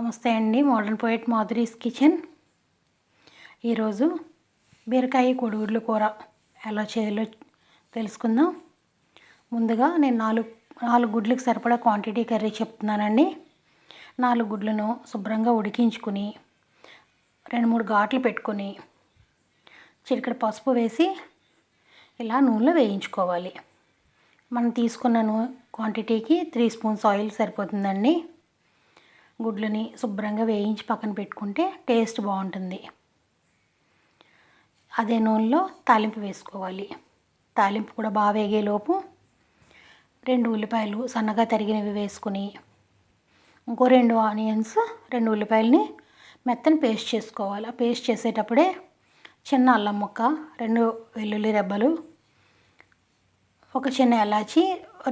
నమస్తే అండి modern poet Madhuri's kitchen. ఈరోజు బీరకాయ కొడుగుడ్లు కూర ఎలా చేయాలో తెలుసుకుందాం. ముందుగా నేను నాలుగు నాలుగు గుడ్లకు సరిపడా క్వాంటిటీ కర్రీ చెప్తున్నానండి. నాలుగు గుడ్లను శుభ్రంగా ఉడికించుకుని రెండు మూడు ఘాట్లు పెట్టుకొని చిటికడ పసుపు వేసి ఇలా నూనెలో వేయించుకోవాలి. మనం తీసుకున్న క్వాంటిటీకి త్రీ స్పూన్స్ ఆయిల్ సరిపోతుందండి. గుడ్లని శుభ్రంగా వేయించి పక్కన పెట్టుకుంటే టేస్ట్ బాగుంటుంది. అదే నూనెలో తాలింపు వేసుకోవాలి. తాలింపు కూడా బాగా వేగేలోపు రెండు ఉల్లిపాయలు సన్నగా తరిగినవి వేసుకుని ఇంకో రెండు ఆనియన్స్ రెండు ఉల్లిపాయలని మెత్తని పేస్ట్ చేసుకోవాలి. ఆ పేస్ట్ చేసేటప్పుడే చిన్న అల్లం ముక్క రెండు వెల్లుల్లి రెబ్బలు ఒక చిన్న ఎలాచి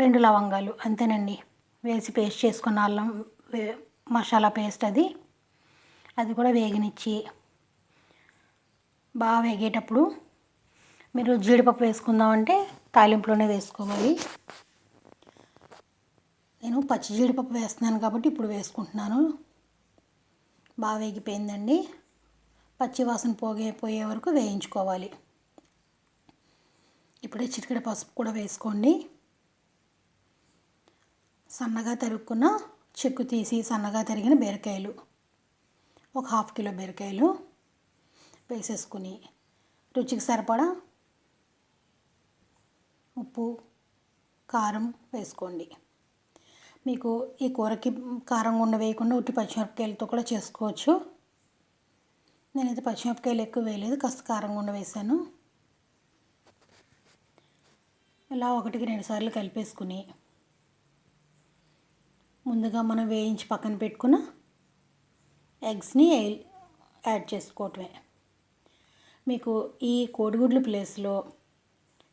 రెండు లవంగాలు అంతేనండి. వేసి పేస్ట్ చేసుకున్న అల్లం మసాలా పేస్ట్ అది. అది కూడా వేగనిచ్చి బాగా వేగేటప్పుడు మీరు జీడిపప్పు వేసుకుందామంటే తాలింపులోనే వేసుకోవాలి. నేను పచ్చి జీడిపప్పు వేస్తున్నాను కాబట్టి ఇప్పుడు వేసుకుంటున్నాను. బాగా వేగిపోయిందండి. పచ్చి వాసన పోగే పోయే వరకు వేయించుకోవాలి. ఇప్పుడే చిటికెడ పసుపు కూడా వేసుకోండి. సన్నగా తరుక్కున్న చెక్కు తీసి సన్నగా తరిగిన బీరకాయలు. ఒక హాఫ్ కిలో బీరకాయలు వేసేసుకుని రుచికి సరిపడా ఉప్పు కారం వేసుకోండి. మీకు ఈ కూరకి కారం గుండ వేయకుండా ఉట్టి పచ్చిమిరపకాయలతో కూడా చేసుకోవచ్చు. నేనైతే పచ్చిమిరపకాయలు ఎక్కువ వేయలేదు కాస్త కారం గుండ వేసాను. ఇలా ఒకటికి రెండు సార్లు కలిపేసుకుని ముందుగా మనం వేయించి పక్కన పెట్టుకున్న ఎగ్స్ని యాడ్ చేసుకోవటమే. మీకు ఈ కోడిగుడ్లు ప్లేస్లో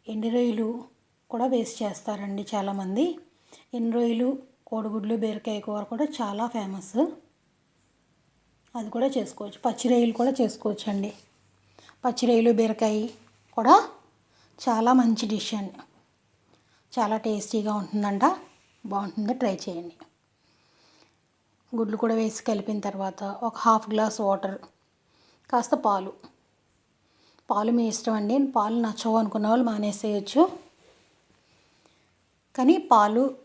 ఎండి రొయ్యలు కూడా వేస్ట్ చేస్తారండి చాలామంది. ఎండు రొయ్యలు కోడిగుడ్లు బీరకాయ కూర కూడా చాలా ఫేమస్. అది కూడా చేసుకోవచ్చు. పచ్చి రొయ్యలు కూడా చేసుకోవచ్చు అండి పచ్చి రొయ్యలు బీరకాయ కూడా చాలా మంచి డిష్ అండి. చాలా టేస్టీగా ఉంటుందంట. బాగుంటుంది ట్రై చేయండి. గుడ్లు కూడా వేసి కలిపిన తర్వాత ఒక హాఫ్ గ్లాస్ వాటర్ కాస్త పాలు. పాలు మీ ఇష్టం అండి. పాలు నచ్చవు అనుకున్న వాళ్ళు మానేసేయచ్చు. కానీ పాలు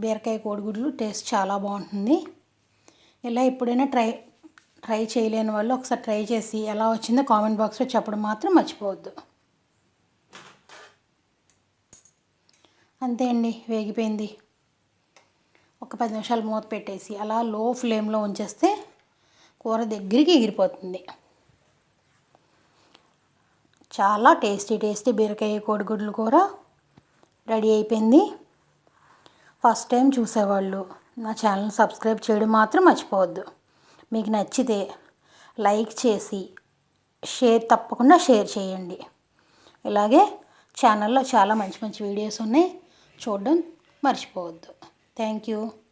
బీరకాయ కోడిగుడ్లు టేస్ట్ చాలా బాగుంటుంది. ఇలా ఎప్పుడైనా ట్రై ట్రై చేయలేని వాళ్ళు ఒకసారి ట్రై చేసి ఎలా వచ్చిందో కామెంట్ బాక్స్లో చెప్పడం మాత్రం మర్చిపోవద్దు. అంతే అండి. వేగిపోయింది. ఒక పది నిమిషాలు మూత పెట్టేసి అలా లో ఫ్లేమ్లో ఉంచేస్తే కూర దగ్గరికి ఎగిరిపోతుంది. చాలా టేస్టీ టేస్టీ బీరకాయ కోడిగుడ్లు కూర రెడీ అయిపోయింది. ఫస్ట్ టైం చూసేవాళ్ళు నా ఛానల్ సబ్స్క్రైబ్ చేయడం మాత్రం మర్చిపోవద్దు. మీకు నచ్చితే లైక్ చేసి షేర్ తప్పకుండా షేర్ చేయండి. ఇలాగే ఛానల్లో చాలా మంచి మంచి వీడియోస్ ఉన్నాయి. చూడడం మర్చిపోవద్దు. Thank you.